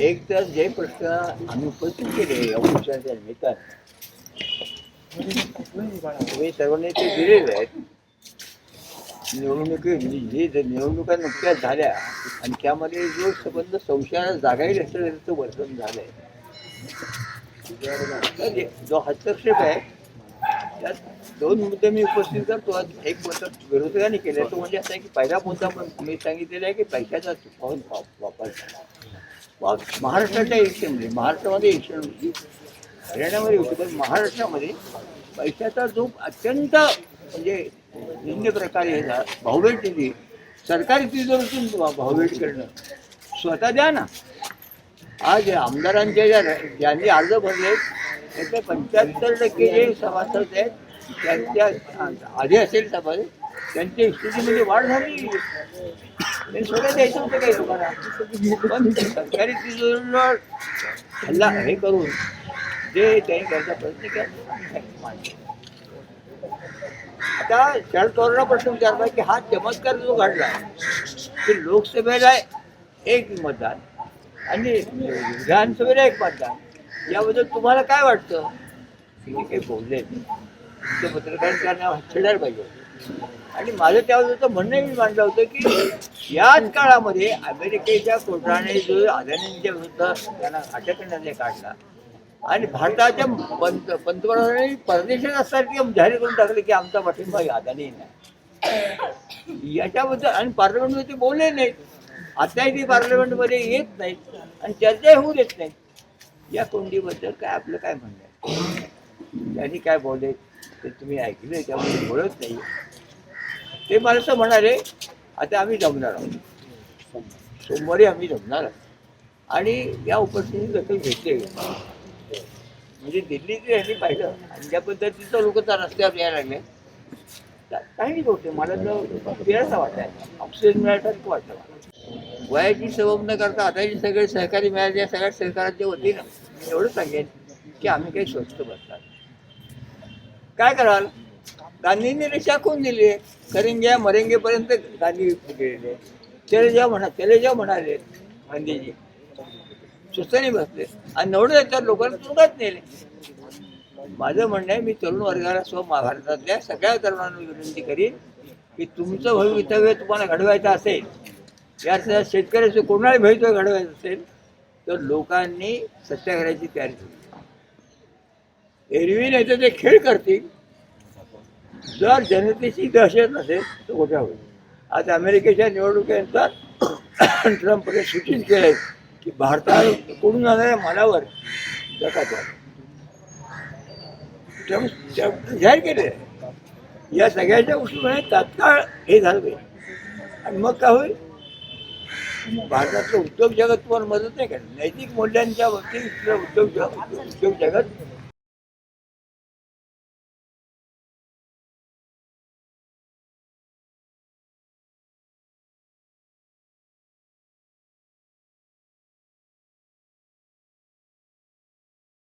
एक तर जे प्रश्न आम्ही उपस्थित केले या पक्षाच्या निमित्तानं तुम्ही सर्वांनी ते दिलेले आहेत. निवडणुकी जे निवडणुका नुकत्याच झाल्या आणि त्यामध्ये जो संबंध संशयाला जागाही त्याचं वर्तन झालंय. आहे जो हस्तक्षेप आहे त्यात दोन मुद्दे मी उपस्थित करतो. आज एक मुद्दा विरोधकांनी केला तो म्हणजे असा आहे की पहिला मुद्दा पण मी सांगितलेला आहे की पैशाचा चुकावून वापर झाला. वा- महाराष्ट्राच्या इलेक्शनमध्ये म्हणजे, महाराष्ट्रामध्ये एशियन होती हरियाणामध्ये होती म्हणजे, पण महाराष्ट्रामध्ये पैशाचा जो अत्यंत म्हणजे भिन्न प्रकारे हे भावभेट दिली सरकारी तिजोरीतून भा- भावभेट करणं. स्वतः द्या ना. आज आमदारांच्या ज्या ज्यांनी अर्ज भरले त्याचे पंच्याहत्तर टक्के जे सभासद आहेत त्यांच्या आधी असेल सभासद त्यांच्या स्थितीमध्ये वाढ झाली. सगळं द्यायचं होतं काही लोकांना. पण सरकारी तिजोरीवर हल्ला हे करून जे त्यांनी करायचा प्रयत्न केला आता शरद पवारांना प्रश्न विचारला की हा चमत्कार जो घडला की लोकसभेला एक मतदान आणि विधानसभेला एक मतदान याबद्दल तुम्हाला काय वाटतं? काही बोलले ते पत्रकारांना छेडायला पाहिजे आणि माझं त्यावेळेस म्हणणं मी मांडलं होतं की याच काळामध्ये अमेरिकेच्या कोर्टाने जो अदानींच्या विरुद्ध त्यांना अटक निर्णय काढला. आणि भारताच्या पंत पंतप्रधानांनी परदेशात असताना जाहीर करून टाकले की आमचा पाठिंबा अदानी नाही. याच्याबद्दल आणि पार्लमेंटमध्ये ते बोलले नाहीत. आताही ते पार्लमेंटमध्ये येत नाहीत आणि चर्चा होऊ देत नाहीत. या कोंडीबद्दल काय आपलं काय म्हणणं आहे? त्यांनी काय बोलले ते तुम्ही ऐकले त्यामुळे बोलत नाही. ते मला असं म्हणाले आता आम्ही जमणार आहोत. सोमवारी आम्ही जमणार आहोत. आणि या उपस्थितीची दखल घेतली म्हणजे दिल्लीत यांनी पाहिलं आणि ज्या पद्धतीचं लोक त्या रस्त्यावर यायला लागले काही नाही होते मला तर वेळाचा वाटायला. ऑक्सिजन मिळाल्यासारखं वाटलं वयाची सवम न करता आता सगळे सहकारी मिळाले. या सगळ्या सहकाराच्या वतीनं मी एवढं सांगेन की आम्ही काही स्वस्त बसतात काय कराल? गांधींनी रेषा कोण दिली. आहे मरेंगेपर्यंत गांधी गेलेले. चले म्हणा चले म्हणाले गांधीजी. सुस्तानी बसले. आणि नवडे तर लोकांना तुरुंगात नेले. माझं म्हणणं आहे मी तरुण वर्गाला स्व महाभारतातल्या सगळ्या तरुणांना विनंती करीन की तुमचं भवितव्य तुम्हाला घडवायचं असेल या सगळ्या शेतकऱ्याचं कोणाला भवितव्य घडवायचं असेल तर लोकांनी सत्याग्रहाची तयारी केली एरवी नाही तर ते खेळ करतील. जर जनतेची दहशत नसेल तर कुठे होईल. आज अमेरिकेच्या निवडणुकीनंतर ट्रम्पने सूचित केलंय की भारताकडून जाणाऱ्या मालावर जकात ट्रम्प जाहीर केले या सगळ्याच्या गोष्टीमुळे तात्काळ हे झालं पाहिजे. आणि मग काय होईल? भारतातलं उद्योग जगत तुम्हाला मदत नाही करणार. नैतिक मूल्यांच्या बाबतीत उद्योग जगत उद्योग जगत